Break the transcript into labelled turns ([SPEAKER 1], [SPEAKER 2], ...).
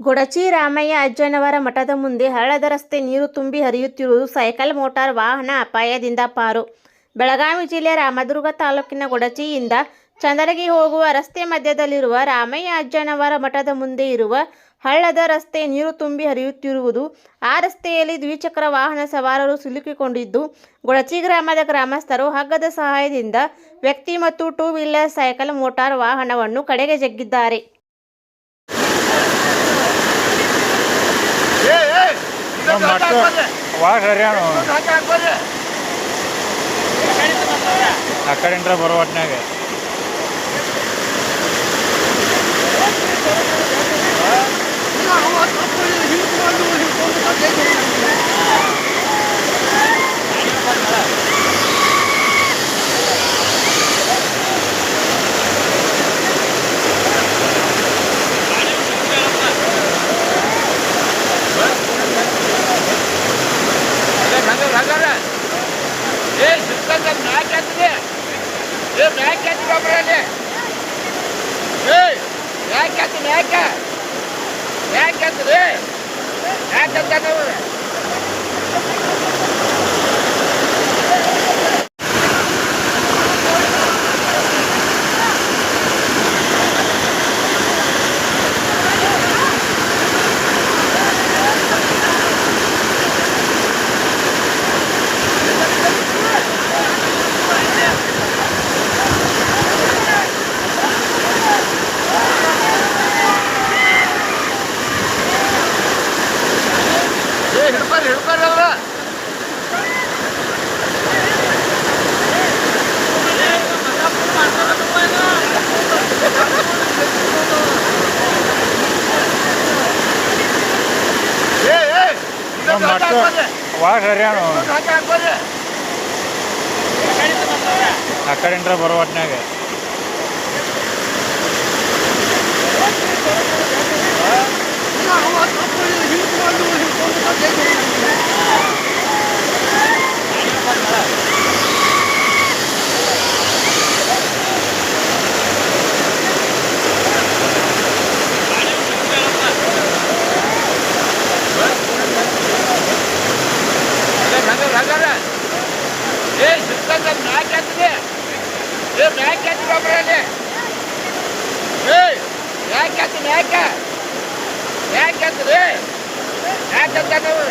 [SPEAKER 1] ಗೊಡಚಿ ರಾಮಯ್ಯ ಅಜ್ಜನವರ ಮಠದ ಮುಂದೆ ಹಳ್ಳದ ರಸ್ತೆ ನೀರು ತುಂಬಿ ಹರಿಯುತ್ತಿರುವುದು ಸೈಕಲ್ ಮೋಟಾರ್ ವಾಹನ ಅಪಾಯದಿಂದ ಪಾರು. ಬೆಳಗಾವಿ ಜಿಲ್ಲೆ ರಾಮದುರ್ಗ ತಾಲೂಕಿನ ಗೊಡಚಿಯಿಂದ ಚಂದರಗಿ ಹೋಗುವ ರಸ್ತೆ ಮಧ್ಯದಲ್ಲಿರುವ ರಾಮಯ್ಯ ಅಜ್ಜನವರ ಮಠದ ಮುಂದೆ ಇರುವ ಹಳ್ಳದ ರಸ್ತೆ ನೀರು ತುಂಬಿ ಹರಿಯುತ್ತಿರುವುದು ಆ ರಸ್ತೆಯಲ್ಲಿ ದ್ವಿಚಕ್ರ ವಾಹನ ಸವಾರರು ಸಿಲುಕಿಕೊಂಡಿದ್ದು, ಗೊಡಚಿ ಗ್ರಾಮದ ಗ್ರಾಮಸ್ಥರು ಹಗ್ಗದ ಸಹಾಯದಿಂದ ವ್ಯಕ್ತಿ ಮತ್ತು ಟೂ ವೀಲರ್ ಸೈಕಲ್ ಮೋಟಾರ್ ವಾಹನವನ್ನು ಕಡೆಗೆ ಜಗ್ಗಿದ್ದಾರೆ.
[SPEAKER 2] ಮಟ್ಟ ವಾಗ್ ಹರ್ಯಾಣ ಆ ಕಡೆಯಿಂದ ಬರೋ ಒಟ್ನಾಗ
[SPEAKER 3] ಏ ಸಿಕ್ಕಂತ ಮ್ಯಾಕ್ ಹಾಕಿದೆ ಏ ಮ್ಯಾಕ್ ಹಾಕಿ ಗೊಬ್ಬರಲ್ಲಿ ಏ ಮ್ಯಾಕ್ ಹಾಕಿ ಮ್ಯಾಕ ಮ್ಯಾಕ್ ಹಾಕಿದೆ ಮ್ಯಾಕ್ ಅಂತ ಏ
[SPEAKER 2] ನಮ್ಮ ಮಟ್ಟ ವಾಗ್ ಹರ್ಯಾಣ ಆ ಕಡೆಯಿಂದ ಬರೋ ಒಟ್ನಾಗ
[SPEAKER 3] ಏ ಸಿಕ್ಕಂತ ಹಾಕಿದೆ ಏ ಮ್ಯಾಕ್ ಹಾಕಿ ಗೊಬ್ಬರಲ್ಲಿ ಏ ಮ್ಯಾಕ್ ಹಾಕಿ ಮ್ಯಾಕ ಮ್ಯಾಕ್ ನಾವು